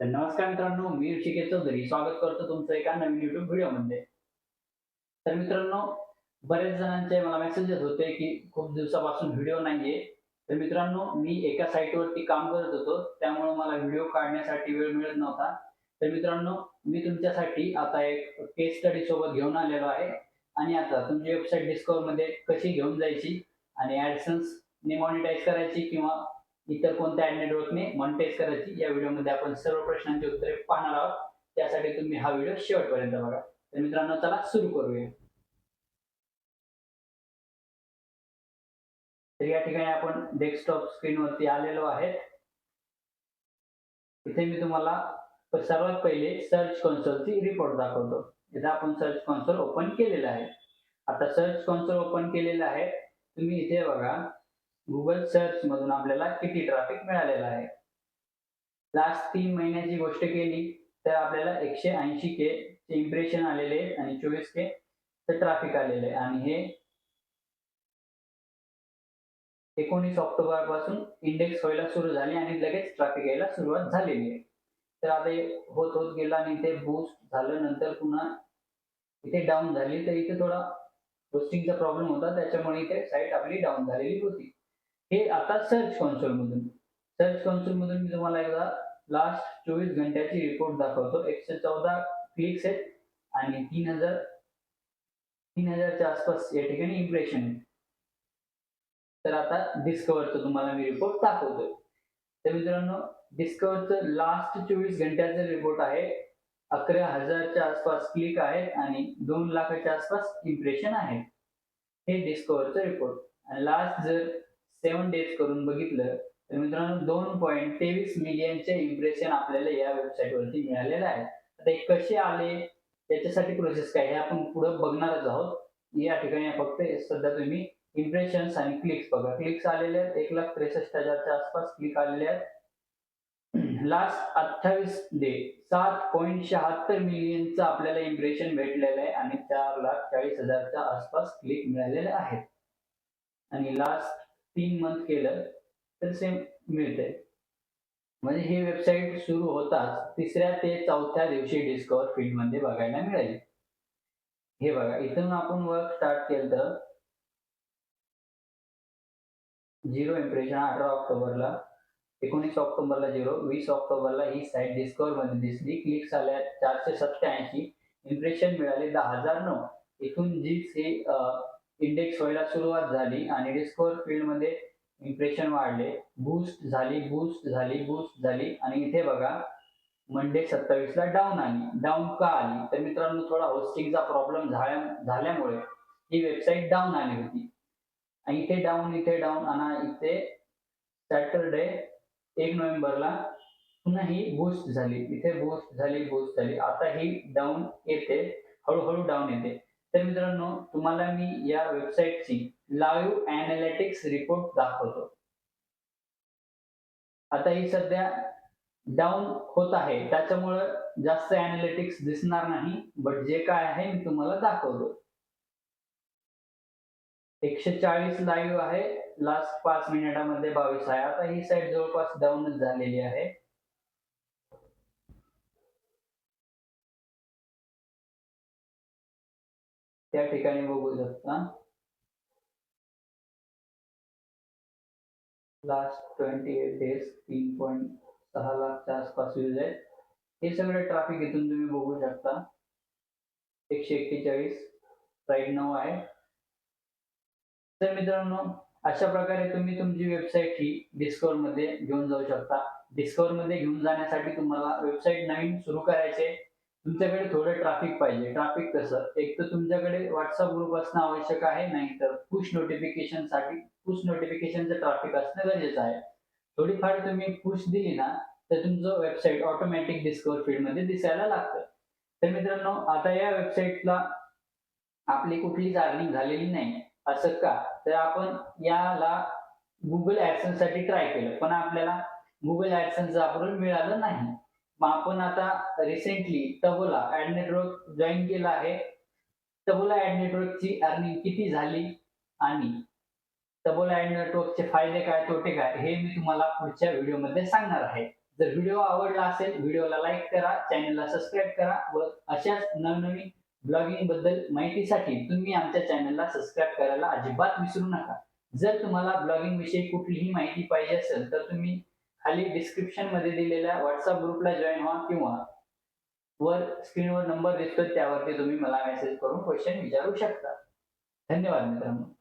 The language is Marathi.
तर नमस्कार मित्रांनो मी ऋषिकेश चौधरी. स्वागत करतो तुमचं एका नवीन युट्यूब व्हिडिओमध्ये. तर मित्रांनो बरेच जणांचे मला मेसेजेस होते की खूप दिवसापासून व्हिडिओ नाहीये. तर मित्रांनो मी एका साईटवरती काम करत होतो. त्यामुळे मला व्हिडिओ काढण्यासाठी वेळ मिळत नव्हता. तर मित्रांनो मी तुमच्यासाठी आता एक केस स्टडी सोबत घेऊन आलेलो आहे. आणि आता तुमची वेबसाईट डिस्कवर मध्ये कशी घेऊन जायची आणि ऍडसन्स ने मॉनिटाईज करायची किंवा इतर कोणत्या नेटवर्कने मॉनिटाईज करायची. या व्हिडिओमध्ये आपण सर्व प्रश्नांची उत्तरे पाहणार आहोत. त्यासाठी तुम्ही हा व्हिडिओ शेवटपर्यंत बघा. तर मित्रांनो चला सुरू करूया. तर या ठिकाणी आपण डेस्कटॉप स्क्रीनवरती आलेलो आहे इथे मी तुम्हाला सर्वात पहिले सर्च कॉन्सोलची रिपोर्ट दाखवतो. इथे आपण सर्च कॉन्सोल ओपन केलेलं आहे. आता सर्च कॉन्सोल ओपन केलेलं आहे. तुम्ही इथे बघा. गुगल सर्च मधून आपल्याला किती ट्रॅफिक मिळालेला आहे? लास्ट तीन महिन्याची गोष्ट केली तर आपल्याला एकशे ऐंशी के चे इम्प्रेशन आलेले आहेत आणि चोवीस के चे ट्रॅफिक आलेले आहे. आणि हे एकोणीस ऑक्टोबरपासून इंडेक्स व्हायला सुरू झाली आणि लगेच ट्रॅफिक यायला सुरुवात झालेली आहे. तर आता होत होत गेला आणि इथे बूस्ट झालं नंतर पुन्हा इथे डाऊन झाली. तर इथे थोडा होस्टिंगचा प्रॉब्लेम होता त्याच्यामुळे इथे साईट आपली डाऊन झालेली होती. हे आता सर्च कन्सोल मधून. सर्च कन्सोल मधून मी तुम्हाला एकदा लास्ट चोवीस घंट्याची रिपोर्ट दाखवतो. एकशे चौदा क्लिक्स आहेत आणि तीन हजार तीन हजारच्या आसपास या ठिकाणी इम्प्रेशन आहे तर आता डिस्कवरचं तुम्हाला मी रिपोर्ट दाखवतोय. तर मित्रांनो डिस्कवरचं लास्ट चोवीस घंट्याचा रिपोर्ट आहे. अकरा हजारच्या आसपास क्लिक आहेत आणि दोन लाखाच्या आसपास इम्प्रेशन आहे. हे डिस्कवरचं रिपोर्ट आणि लास्ट जर सेवन डेज करून बघितलं तर मित्रांनो दोन पॉईंट तेवीस मिलियनचे इम्प्रेशन आपल्याला या वेबसाईट वरती आहे. आता हे कसे आले त्याच्यासाठी प्रोसेस काय हे आपण पुढे बघणारच आहोत. या ठिकाणी फक्त सध्या तुम्ही इम्प्रेशन्स आणि क्लिक्स बघा. क्लिक्स आलेले आहेत एक लाख त्रेसष्ट हजारच्या आसपास क्लिक आलेले आहेत. लास्ट अठ्ठावीस डे सात पॉईंट शहात्तर मिलियनचं आपल्याला इम्प्रेशन भेटलेलं आहे आणि चार लाख चाळीस हजारच्या आसपास क्लिक मिळालेले आहेत. आणि लास्ट तीन मंथ केलं तर सेम मिळते म्हणजे ही वेबसाईट सुरू होताच तिसऱ्या ते चौथ्या दिवशी डिस्कवर फील्डमध्ये बघायला मिळेल. हे बघा इथून आपण वर्क स्टार्ट केलं तर झिरो इम्प्रेशन अठरा ऑक्टोबरला एकोणीस ऑक्टोबरला झिरो वीस ऑक्टोबरला ही साईट डिस्कवर मध्ये दिसली. क्लिक्स आल्या चारशे सत्याऐंशी इम्प्रेशन मिळाले दहा हजार नऊ. इथून जीच हे इंडेक्स व्हायला सुरुवात झाली आणि डिस्कवर फील्डमध्ये इम्प्रेशन वाढले. बूस्ट झाली बूस्ट झाली बूस्ट झाली. आणि इथे बघा मंडे सत्तावीसला डाऊन आली. डाऊन का आली? तर मित्रांनो थोडा होस्टिंगचा प्रॉब्लेम झाल्या झाल्यामुळे ही वेबसाईट डाऊन आली होती. आणि इथे डाऊन इथे डाऊन आणि इथे सॅटरडे एक नोव्हेंबरला पुन्हा ही बूस्ट झाली. इथे बूस्ट झाली बूस्ट झाली. आता ही डाऊन येते. हळूहळू डाऊन येते. तर मित्रांनो तुम्हाला मी या वेबसाईटची लाईव्ह अनालिटिक्स रिपोर्ट दाखवतो. आता ही सध्या डाऊन होत आहे. त्याच्यामुळं जास्त अनालिटिक्स दिसणार नाही बट जे काय आहे मी तुम्हाला दाखवतो. एकशे चाळीस लाईव्ह आहे. लास्ट पाच मिनिटामध्ये बावीस आहे. आता ही साईट जवळपास डाऊनच झालेली आहे. त्या ठिकाणी बघू शकता. लास्ट ट्वेंटी एट डेज तीन पॉईंट सहा लाखच्या आसपास यूज आहेत. हे सगळे ट्रॅफिक इथून तुम्ही बघू शकता. एकशे एक्केचाळीस राईट नऊ आहे. तर मित्रांनो अशा प्रकारे तुम्ही तुमची वेबसाईट ही डिस्कवर मध्ये घेऊन जाऊ शकता. डिस्कवर मध्ये घेऊन जाण्यासाठी तुम्हाला वेबसाईट नवीन सुरू करायचे. तुमच्याकडे थोडं ट्रॅफिक पाहिजे. ट्रॅफिक कसं? एक तर तुमच्याकडे व्हॉट्सअप ग्रुप असणं आवश्यक आहे नाही तर पुश नोटिफिकेशनसाठी पुश नोटिफिकेशनचं ट्रॅफिक असणं गरजेचं आहे. थोडीफार तुम्ही पुश दिली ना तर तुमचं वेबसाईट ऑटोमॅटिक डिस्कवर फील्डमध्ये दिसायला लागतं. तर मित्रांनो आता या वेबसाईटला आपली कुठलीच अर्निंग झालेली नाही. असं का? तर आपण याला गुगल ऍडसन्ससाठी ट्राय केलं पण आपल्याला गुगल ऍडसन्स वापरून मिळालं नाही. मग आपण आता recently Taboola ad network join केलं आहे. तबोला ऍड नेटवर्कची अर्निंग किती झाली आणि तबोला ऍड नेटवर्कचे फायदे काय तोटे काय हे मी तुम्हाला पुढच्या व्हिडिओमध्ये सांगणार आहे. जर व्हिडिओ आवडला असेल व्हिडिओला लाईक करा चॅनलला सबस्क्राईब करा व अशाच नवनवीन ब्लॉगिंगबद्दल माहितीसाठी तुम्ही आमच्या चॅनलला सबस्क्राईब करायला अजिबात विसरू नका. जर तुम्हाला ब्लॉगिंग विषयी कुठलीही माहिती पाहिजे असेल तर तुम्ही खाली डिस्क्रिप्शनमध्ये दिलेल्या व्हॉट्सअप ग्रुपला जॉईन व्हा किंवा वर स्क्रीनवर नंबर दिसतो त्यावरती तुम्ही मला मेसेज करून क्वेश्चन विचारू शकता. धन्यवाद मित्रांनो.